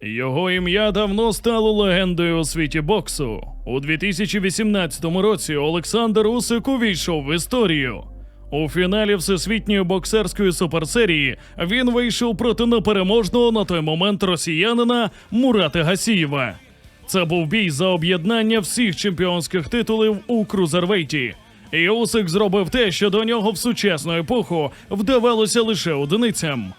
Його ім'я давно стало легендою у світі боксу. У 2018 році Олександр Усик увійшов в історію. У фіналі всесвітньої боксерської суперсерії він вийшов проти непереможного на той момент росіянина Мурата Гасієва. Це був бій за об'єднання всіх чемпіонських титулів у крузервейті. І Усик зробив те, що до нього в сучасну епоху вдавалося лише одиницям.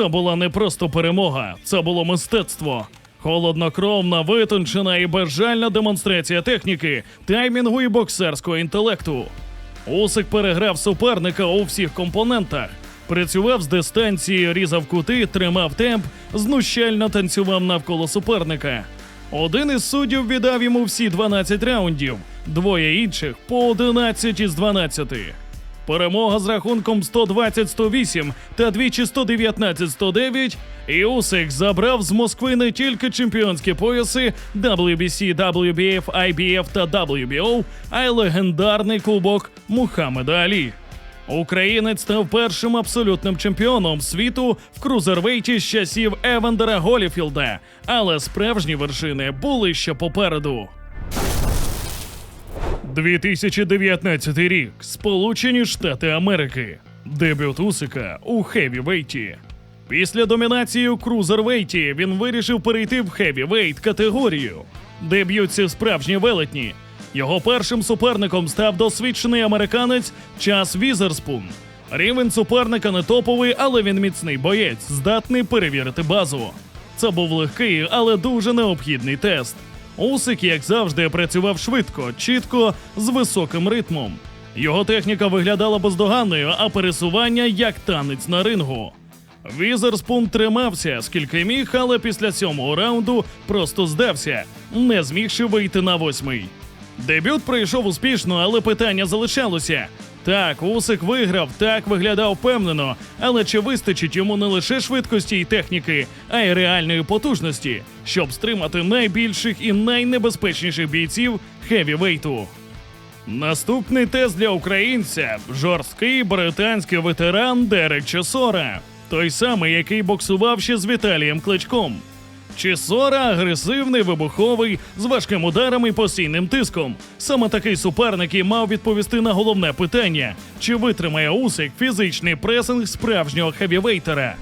Це була не просто перемога, це було мистецтво. Холоднокровна, витончена і безжальна демонстрація техніки, таймінгу і боксерського інтелекту. Усик переграв суперника у всіх компонентах. Працював з дистанції, різав кути, тримав темп, знущально танцював навколо суперника. Один із суддів віддав йому всі 12 раундів, двоє інших по 11 із 12. Перемога з рахунком 120-108 та двічі 119-109. І Усик забрав з Москви не тільки чемпіонські пояси WBC, WBF, IBF та WBO, а й легендарний кубок Мухаммеда Алі. Українець став першим абсолютним чемпіоном світу в крузервейті з часів Евандера Голіфілда, але справжні вершини були ще попереду. 2019 рік. Сполучені Штати Америки. Дебют Усика у хевівейті. Після домінації у крузервейті він вирішив перейти в хевівейт категорію, де б'ються справжні велетні. Його першим суперником став досвідчений американець Час Візерспун. Рівень суперника не топовий, але він міцний боєць, здатний перевірити базу. Це був легкий, але дуже необхідний тест. Усик, як завжди, працював швидко, чітко, з високим ритмом. Його техніка виглядала бездоганною, а пересування як танець на рингу. Візерспун тримався, скільки міг, але після сьомого раунду просто здався, не змігши вийти на восьмий. Дебют пройшов успішно, але питання залишалося. Так, Усик виграв, так виглядав впевнено, але чи вистачить йому не лише швидкості і техніки, а й реальної потужності, щоб стримати найбільших і найнебезпечніших бійців хевівейту? Наступний тест для українця жорсткий британський ветеран Дерек Чесора, той самий, який боксував ще з Віталієм Кличком. Чесора агресивний, вибуховий, з важким ударом і постійним тиском. Саме такий суперник і мав відповісти на головне питання: чи витримає Усик фізичний пресинг справжнього хевівейтера?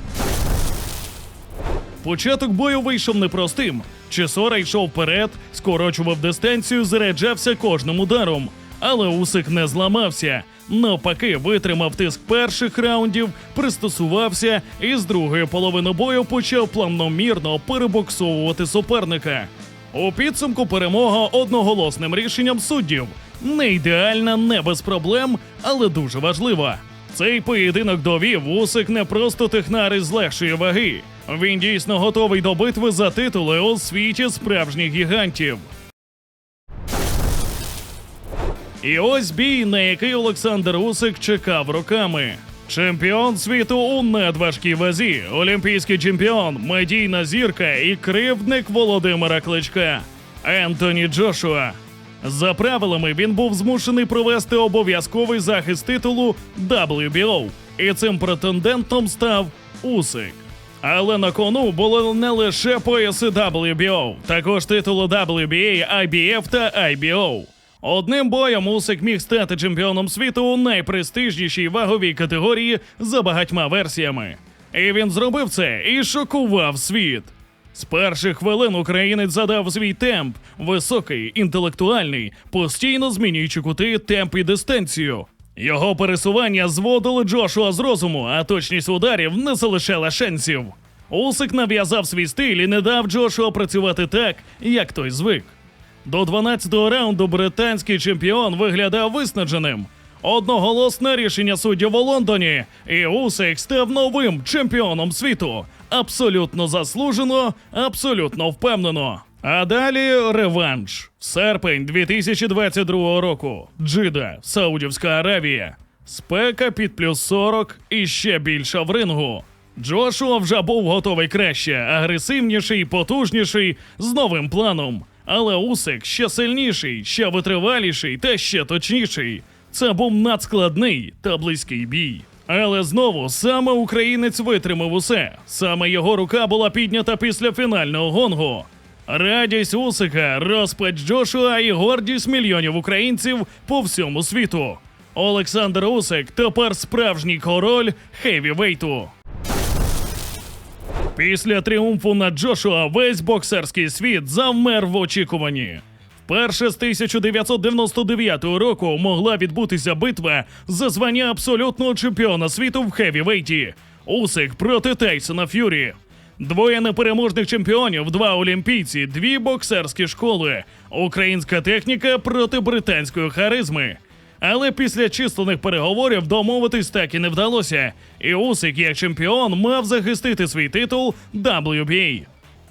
Початок бою вийшов непростим. Чесора йшов вперед, скорочував дистанцію, заряджався кожним ударом. Але Усик не зламався. Навпаки, витримав тиск перших раундів, пристосувався і з другої половини бою почав плавномірно перебоксовувати суперника. У підсумку перемога одноголосним рішенням суддів. Не ідеальна, не без проблем, але дуже важлива. Цей поєдинок довів Усик не просто технар із легшої ваги. Він дійсно готовий до битви за титули у світі справжніх гігантів. І ось бій, на який Олександр Усик чекав роками. Чемпіон світу у надважкій вазі, олімпійський чемпіон, медійна зірка і кривдник Володимира Кличка Ентоні Джошуа. За правилами він був змушений провести обов'язковий захист титулу WBO, і цим претендентом став Усик. Але на кону були не лише пояси WBO, також титули WBA, IBF та IBO. Одним боєм Усик міг стати чемпіоном світу у найпрестижнішій ваговій категорії за багатьма версіями. І він зробив це і шокував світ. З перших хвилин українець задав свій темп, високий, інтелектуальний, постійно змінюючи кути, темп і дистанцію. Його пересування зводили Джошуа з розуму, а точність ударів не залишала шансів. Усик нав'язав свій стиль і не дав Джошуа працювати так, як той звик. До 12-го раунду британський чемпіон виглядав виснаженим. Одноголосне рішення суддів у Лондоні, і Усик став новим чемпіоном світу. Абсолютно заслужено, абсолютно впевнено. А далі реванш. Серпень 2022 року. Джида, Саудівська Аравія. Спека під плюс 40 і ще більша в рингу. Джошуа вже був готовий краще, агресивніший, потужніший, з новим планом. Але Усик ще сильніший, ще витриваліший та ще точніший. Це був надскладний та близький бій. Але знову саме українець витримав усе. Саме його рука була піднята після фінального гонгу. Радість Усика, розпач Джошуа і гордість мільйонів українців по всьому світу. Олександр Усик тепер справжній король хевівейту. Після тріумфу над Джошуа весь боксерський світ завмер в очікуванні. Вперше з 1999 року могла відбутися битва за звання абсолютного чемпіона світу в хевівейті. Усик проти Тейсона Ф'юрі. Двоє непереможних чемпіонів, два олімпійці, дві боксерські школи, українська техніка проти британської харизми. Але після численних переговорів домовитись так і не вдалося. І Усик, як чемпіон, мав захистити свій титул WBA.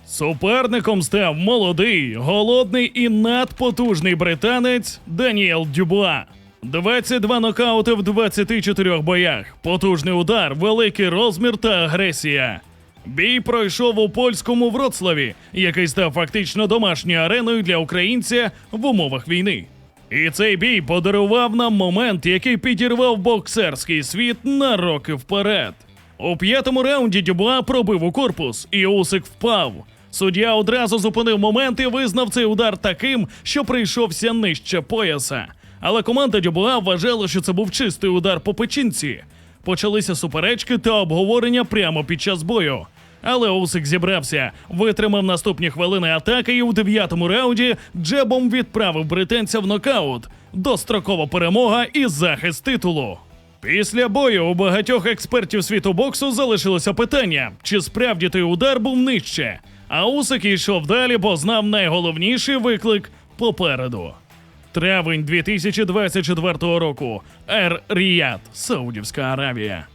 Суперником став молодий, голодний і надпотужний британець Даніел Дюбуа. 22 нокаути в 24 боях, потужний удар, великий розмір та агресія. Бій пройшов у польському Вроцлаві, який став фактично домашньою ареною для українця в умовах війни. І цей бій подарував нам момент, який підірвав боксерський світ на роки вперед. У п'ятому раунді Дюбуа пробив у корпус, і Усик впав. Суддя одразу зупинив момент і визнав цей удар таким, що прийшовся нижче пояса. Але команда Дюбуа вважала, що це був чистий удар по печінці. Почалися суперечки та обговорення прямо під час бою. Але Усик зібрався, витримав наступні хвилини атаки і у дев'ятому раунді джебом відправив британця в нокаут. Дострокова перемога і захист титулу. Після бою у багатьох експертів світу боксу залишилося питання, чи справді той удар був нижче. А Усик йшов далі, бо знав найголовніший виклик попереду. Травень 2024 року. Ер Ріяд, Саудівська Аравія.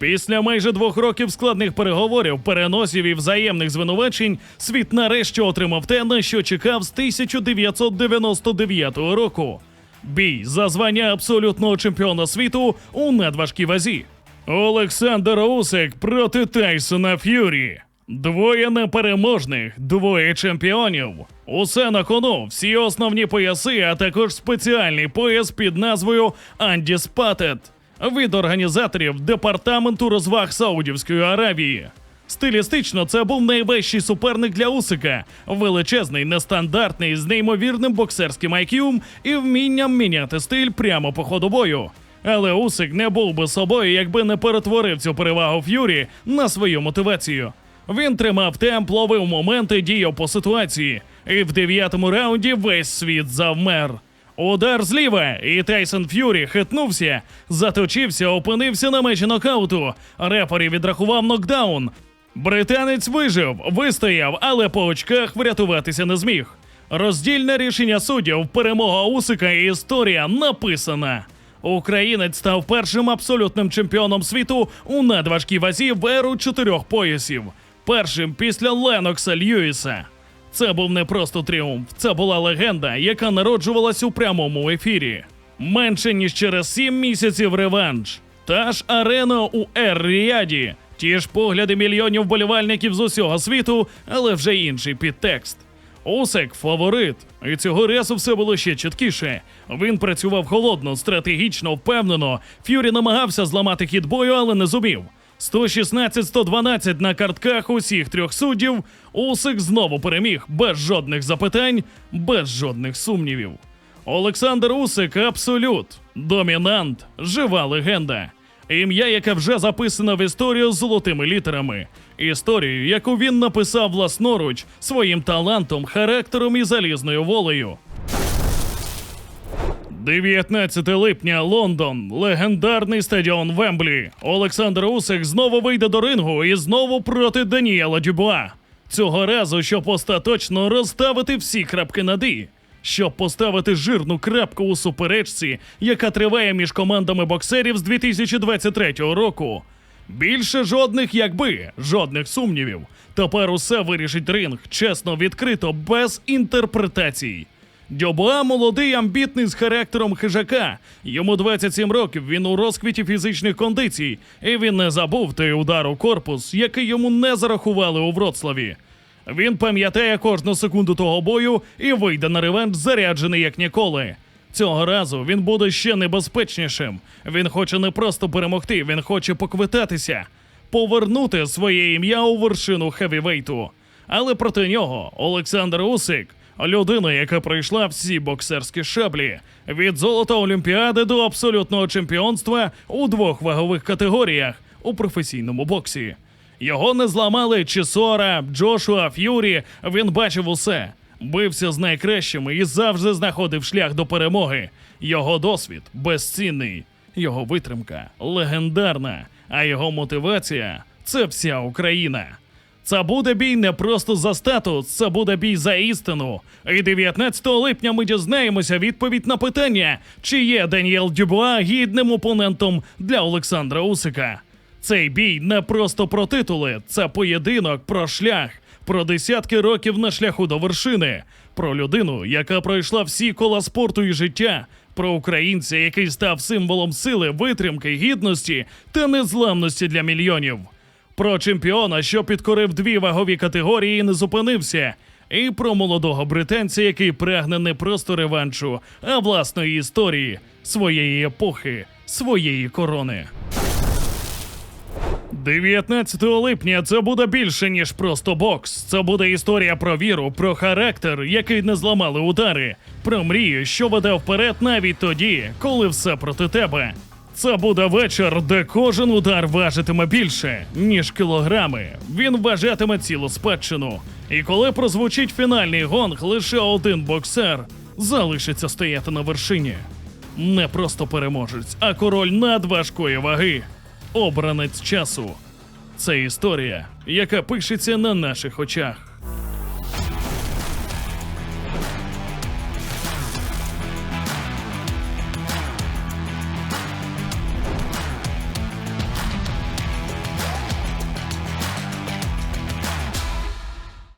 Після майже двох років складних переговорів, переносів і взаємних звинувачень, світ нарешті отримав те, на що чекав з 1999 року. Бій за звання абсолютного чемпіона світу у надважкій вазі. Олександр Усик проти Тайсона Ф'юрі. Двоє непереможних, двоє чемпіонів. Усе на кону, всі основні пояси, а також спеціальний пояс під назвою Undisputed від організаторів департаменту розваг Саудівської Аравії. Стилістично це був найвищий суперник для Усика, величезний, нестандартний, з неймовірним боксерським IQ і вмінням міняти стиль прямо по ходу бою. Але Усик не був би собою, якби не перетворив цю перевагу Ф'юрі на свою мотивацію. Він тримав темп, ловив моменти, діяв по ситуації, і в дев'ятому раунді весь світ завмер. Удар зліва, і Тайсон Ф'юрі хитнувся, заточився, опинився на мечі нокауту. Репері відрахував нокдаун. Британець вижив, вистояв, але по очках врятуватися не зміг. Роздільне рішення суддів, перемога Усика і історія написана. Українець став першим абсолютним чемпіоном світу у надважкій вазі в еру чотирьох поясів. Першим після Ленокса Льюіса. Це був не просто тріумф, це була легенда, яка народжувалась у прямому ефірі. Менше ніж через сім місяців реванш. Та ж арена у Ер-Ріаді, ті ж погляди мільйонів болівальників з усього світу, але вже інший підтекст. Усик фаворит, і цього разу все було ще чіткіше. Він працював холодно, стратегічно, впевнено. Ф'юрі намагався зламати хід бою, але не зумів. 116-112 на картках усіх трьох суддів. Усик знову переміг без жодних запитань, без жодних сумнівів. Олександр Усик абсолют, домінант, жива легенда. Ім'я, яке вже записано в історію з золотими літерами. Історію, яку він написав власноруч своїм талантом, характером і залізною волею. 19 липня, Лондон, легендарний стадіон Вемблі. Олександр Усик знову вийде до рингу і знову проти Даніела Дюбуа. Цього разу, щоб остаточно розставити всі крапки над «і». Щоб поставити жирну крапку у суперечці, яка триває між командами боксерів з 2023 року. Більше жодних якби, жодних сумнівів. Тепер усе вирішить ринг, чесно, відкрито, без інтерпретацій. Дюбуа молодий, амбітний з характером хижака. Йому 27 років, він у розквіті фізичних кондицій, і він не забув той удар у корпус, який йому не зарахували у Вроцлаві. Він пам'ятає кожну секунду того бою і вийде на реванш заряджений як ніколи. Цього разу він буде ще небезпечнішим. Він хоче не просто перемогти, він хоче поквитатися, повернути своє ім'я у вершину хевівейту. Але проти нього Олександр Усик, людина, яка пройшла всі боксерські шаблі від золота Олімпіади до абсолютного чемпіонства у двох вагових категоріях у професійному боксі. Його не зламали Чісора, Джошуа, Ф'юрі. Він бачив усе, бився з найкращими і завжди знаходив шлях до перемоги. Його досвід безцінний, його витримка легендарна, а його мотивація це вся Україна. Це буде бій не просто за статус, це буде бій за істину. І 19 липня ми дізнаємося відповідь на питання, чи є Даніел Дюбуа гідним опонентом для Олександра Усика. Цей бій не просто про титули, це поєдинок про шлях, про десятки років на шляху до вершини, про людину, яка пройшла всі кола спорту і життя, про українця, який став символом сили, витримки, гідності та незламності для мільйонів. Про чемпіона, що підкорив дві вагові категорії і не зупинився. І про молодого британця, який прагне не просто реваншу, а власної історії, своєї епохи, своєї корони. 19 липня це буде більше, ніж просто бокс. Це буде історія про віру, про характер, який не зламали удари, про мрію, що веде вперед навіть тоді, коли все проти тебе. Це буде вечір, де кожен удар важитиме більше, ніж кілограми. Він вважатиме цілу спадщину. І коли прозвучить фінальний гонг, лише один боксер залишиться стояти на вершині. Не просто переможець, а король надважкої ваги. Обранець часу. Це історія, яка пишеться на наших очах.